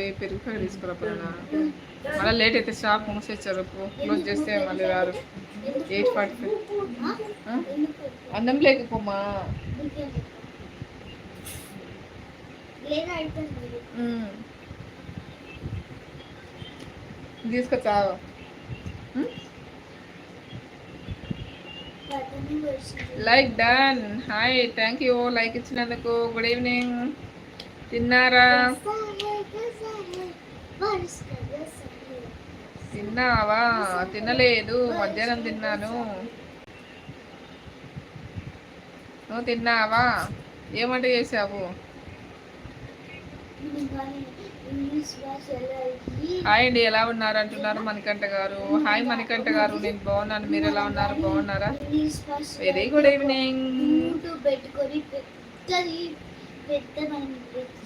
పోయి పెరుగు ప్యాకెట్ తీసుకురా పోయినా మళ్ళీ లేట్ అయితే షాప్ మూసేచ్చారు క్లోజ్ చేస్తే మళ్ళీ రారు. ఎయిట్ ఫార్టీ ఫైవ్ అన్నం లేకపోమా తీసుకొచ్చా? Like done hi thank you like ఇచ్చినందుకు. గుడ్ ఈవినింగ్ తిన్నారా? తిన్నావా? తినలేదు. మధ్యాహ్నం తిన్నాను. నువ్వు తిన్నావా? ఏమంట చేసావు హాయ్ అండి ఎలా ఉన్నారు? అంటున్నారు మణికంఠ గారు. హాయ్ మణికంఠ గారు నేను బాగున్నాను. మీరు ఎలా ఉన్నారు? బాగున్నారా? Very good evening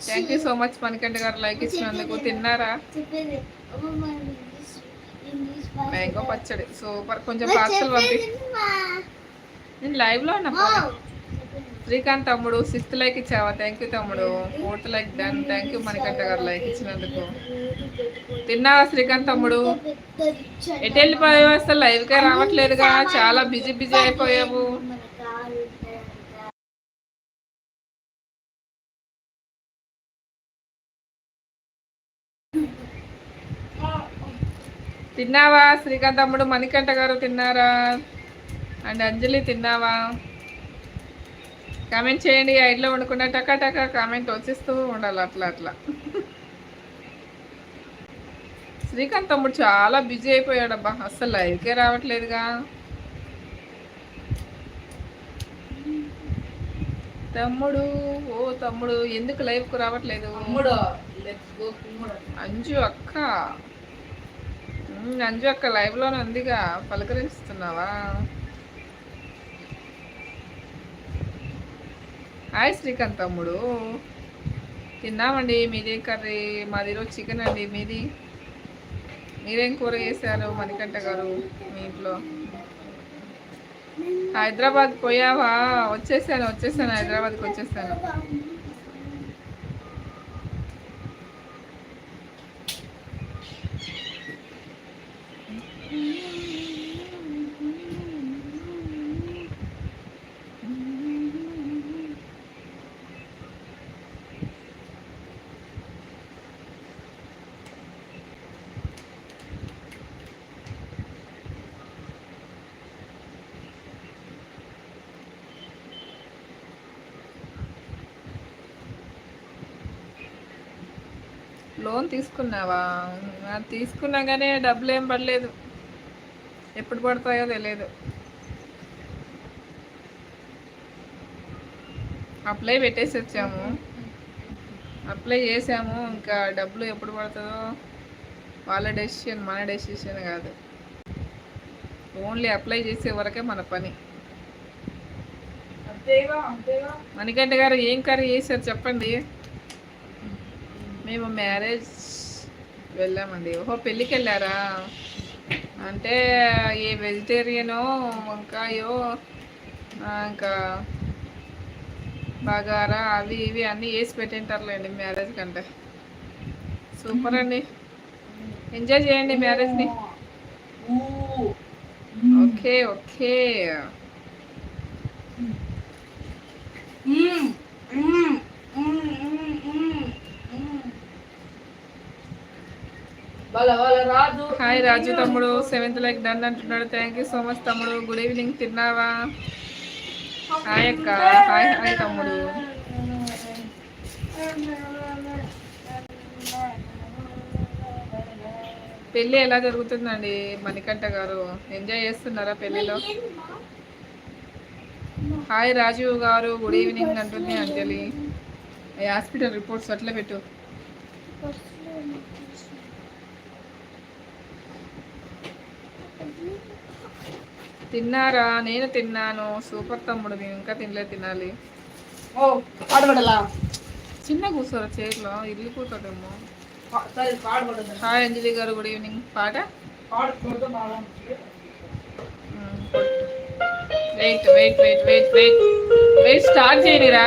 thank you so much Manikanta garu like ఇచ్చినందుకు. తిన్నారా? మ్యాంగో పచ్చడి. సూపర్ కొంచెం పార్సల్ పంపి. నేను లైవ్లో ఉన్నా శ్రీకాంత్ తమ్ముడు సిక్స్త్ లైక్ ఇచ్చావా? థ్యాంక్ యూ తమ్ముడు. Fourth like done thank you Manikanta garu like ఇచ్చినందుకు. తిన్నావా శ్రీకాంత్ తమ్ముడు? ఎటు వెళ్ళిపోయావు? అసలు లైవ్కే రావట్లేదుగా. చాలా బిజీ బిజీ అయిపోయావు. తిన్నావా? శ్రీకాంత్ తమ్ముడు మణికంఠ గారు తిన్నారా? అండ్ అంజలి తిన్నావా? కామెంట్ చేయండి. ఐడ్లో ఉండకుండా టకా టకా కామెంట్ వచ్చేస్తూ ఉండాలి అట్లా అట్లా. శ్రీకాంత్ తమ్ముడు చాలా బిజీ అయిపోయాడబ్బా. అస్సలు లైవ్కే రావట్లేదుగా. తమ్ముడు ఓ తమ్ముడు ఎందుకు లైవ్కు రావట్లేదు? అంజు అక్క. అంజు అక్క లైవ్లోనే ఉందిగా. పలకరిస్తున్నావా హాయ్ శ్రీకాంత్ తమ్ముడు. తిన్నామండి మీదే కర్రీ? మాది ఈరోజు చికెన్ అండి. మీది? మీరేం కూర చేశారు మణికంఠ గారు మీ ఇంట్లో? హైదరాబాద్ పోయావా? వచ్చేసాను వచ్చేసాను హైదరాబాద్కి వచ్చేసాను. లోన్ తీసుకున్నావా? అది తీసుకున్నా కానీ డబ్బులు ఏం పడలేదు. ఎప్పుడు పడతాయో తెలియదు అప్లై పెట్టేసి వచ్చాము. అప్లై చేసాము. ఇంకా డబ్బులు ఎప్పుడు పడుతుందో వాళ్ళ డెసిషన్ మన డెసిషన్ కాదు. ఓన్లీ అప్లై చేసే వరకే మన పని. మణికంఠ గారు ఏం కర్రీ చేశారు చెప్పండి? మేము మ్యారేజ్ వెళ్ళామండి. ఓహో పెళ్ళికి వెళ్ళారా అంటే ఏ వెజిటేరియనో వంకాయో ఇంకా బగారా అవి ఇవి అన్నీ వేసి పెట్టింటారులేండి మ్యారేజ్ కంటే. సూపర్ అండి. ఎంజాయ్ చేయండి మ్యారేజ్ని. Okay okay. హాయ్ రాజు. తమ్ముడు. సెవెంత్ లైక్ డన్ అంటున్నాడు. థ్యాంక్ యూ సో మచ్ తమ్ముడు. గుడ్ ఈవినింగ్ తిన్నావా? హాయ్ అక్క. హాయ్ హాయ్ తమ్ముడు. పెళ్ళి ఎలా జరుగుతుందండి మణికంఠ గారు? ఎంజాయ్ చేస్తున్నారా పెళ్ళిలో? హాయ్ రాజు గారు. గుడ్ ఈవినింగ్ అంటుంది అంజలి. హాస్పిటల్ రిపోర్ట్స్ అట్లా పెట్టు. తిన్నారా? నేను తిన్నాను. సూపర్ తమ్ముడు నేను ఇంకా తినలే తినాలి. ఓ పాడుపడలా చిన్న కూర్చోరా చైర్లో ఇల్లు కూర్చోటేమో సరే hi Anjali garu good evening. పాట? Wait wait wait wait wait. Wait start చేయనిరా.